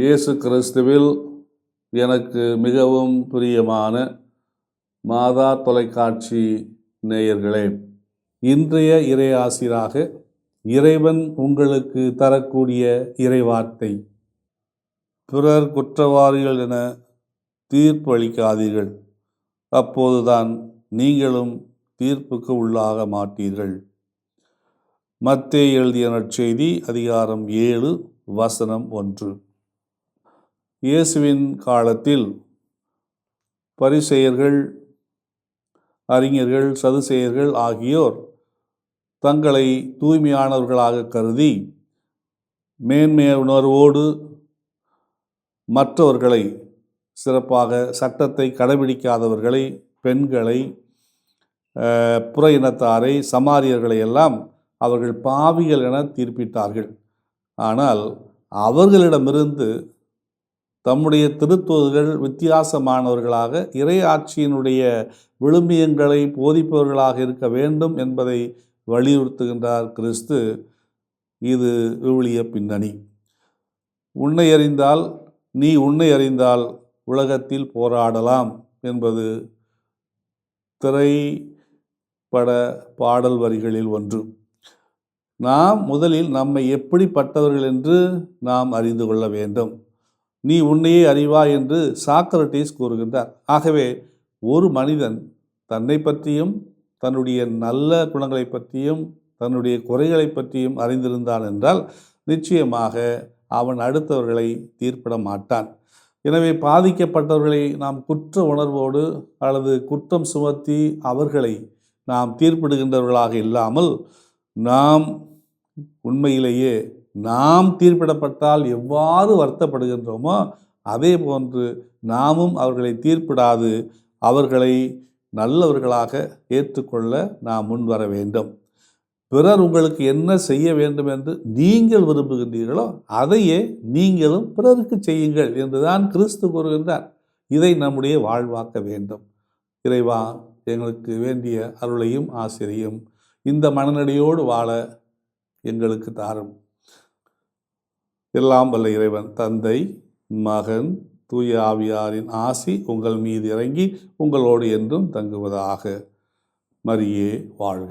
இயேசு கிறிஸ்துவில் எனக்கு மிகவும் பிரியமான மாதா தொலைக்காட்சி நேயர்களே இன்றைய இறையாசிராக இறைவன் உங்களுக்கு தரக்கூடிய இறைவார்த்தை பிறர் குற்றவாளிகள் என தீர்ப்பு அளிக்காதீர்கள். அப்போதுதான் நீங்களும் தீர்ப்புக்கு உள்ளாக மாட்டீர்கள். மத்தே எழுதிய நற்செய்தி அதிகாரம் ஏழு வசனம் ஒன்று. இயேசுவின் காலத்தில் பரிசெயர்கள் அறிஞர்கள் சதுசெயர்கள் ஆகியோர் தங்களை தூய்மையானவர்களாக கருதி மேன்மை உணர்வோடு மற்றவர்களை சிறப்பாக சட்டத்தை கடைபிடிக்காதவர்களை பெண்களை புற இனத்தாரை சமாரியர்களை எல்லாம் அவர்கள் பாவிகள் என தீர்ப்பிட்டார்கள். ஆனால் அவர்களிடமிருந்து தம்முடைய திருத்துவர்கள் வித்தியாசமானவர்களாக இறை ஆட்சியினுடைய விழுமியங்களை போதிப்பவர்களாக இருக்க வேண்டும் என்பதை வலியுறுத்துகின்றார் கிறிஸ்து. இது விவிலிய பின்னணி. உன்னை அறிந்தால் நீ உன்னை அறிந்தால் உலகத்தில் போராடலாம் என்பது திரைப்பட பாடல் வரிகளில் ஒன்று. நாம் முதலில் நம்மை எப்படிப்பட்டவர்கள் என்று நாம் அறிந்து கொள்ள வேண்டும். நீ உன்னையே அறிவா என்று சாக்ரட்டிஸ் கூறுகின்றார். ஆகவே ஒரு மனிதன் தன்னை பற்றியும் தன்னுடைய நல்ல குணங்களை பற்றியும் தன்னுடைய குறைகளை பற்றியும் அறிந்திருந்தான் என்றால் நிச்சயமாக அவன் அடுத்தவர்களை தீர்ப்பிட மாட்டான். எனவே பாதிக்கப்பட்டவர்களை நாம் குற்ற உணர்வோடு அல்லது குற்றம் சுமத்தி அவர்களை நாம் தீர்ப்பிடுகின்றவர்களாக இல்லாமல் நாம் உண்மையிலேயே நாம் தீர்ப்பிடப்பட்டால் எவ்வாறு வருத்தப்படுகின்றோமோ அதே போன்று நாமும் அவர்களை தீர்ப்பிடாது அவர்களை நல்லவர்களாக ஏற்றுக்கொள்ள நாம் முன்வர வேண்டும். பிறர் உங்களுக்கு என்ன செய்ய வேண்டும் என்று நீங்கள் விரும்புகின்றீர்களோ அதையே நீங்களும் பிறருக்கு செய்யுங்கள் என்றுதான் கிறிஸ்து கூறுகின்றார். இதை நம்முடைய வாழ்வாக்க வேண்டும். இறைவா எங்களுக்கு வேண்டிய அருளையும் ஆசிரியும் இந்த மனநடியோடு வாழ எங்களுக்கு தாரும். எல்லாம் வல்ல இறைவன் தந்தை மகன் தூய ஆவியாரின் ஆசி உங்கள் மீது இறங்கி உங்களோடு என்றும் தங்குவதாக. மரியே வாழ்க.